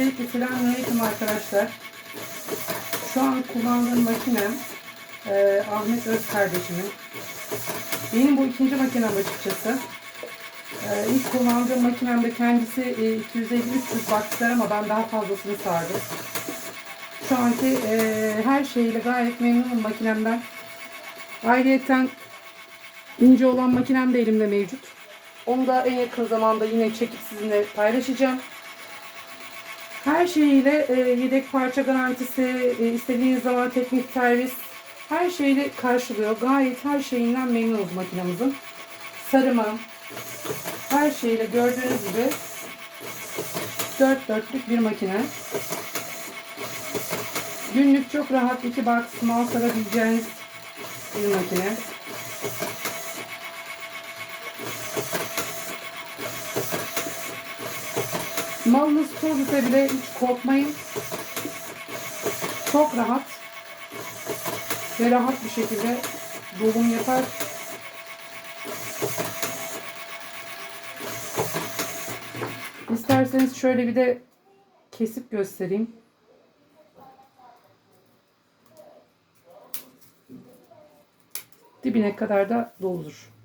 Öncelikle selamünaleyküm arkadaşlar. Şu an kullandığım makinem e, Ahmet Öz kardeşimin. Benim bu ikinci makinem açıkçası. E, ilk kullandığım makinemde kendisi e, 250-300 baktılar ama ben daha fazlasını sardım. Şu anki e, her şeyiyle gayet memnunum makinemden. Ayrıyeten ince olan makinem de elimde mevcut. Onu da en yakın zamanda yine çekip sizinle paylaşacağım. Her şeyiyle e, yedek parça garantisi, e, istediğiniz zaman teknik servis her şeyle karşılıyor. Gayet her şeyinden memnunuz makinamızın. Sarımı, her şeyle gördüğünüz gibi dört dörtlük bir makine. Günlük çok rahat iki box mal sarabileceğiniz bir makine. Malınız ise bile hiç korkmayın. Çok rahat ve rahat bir şekilde dolum yapar. İsterseniz şöyle bir de kesip göstereyim. Dibine kadar da doldur.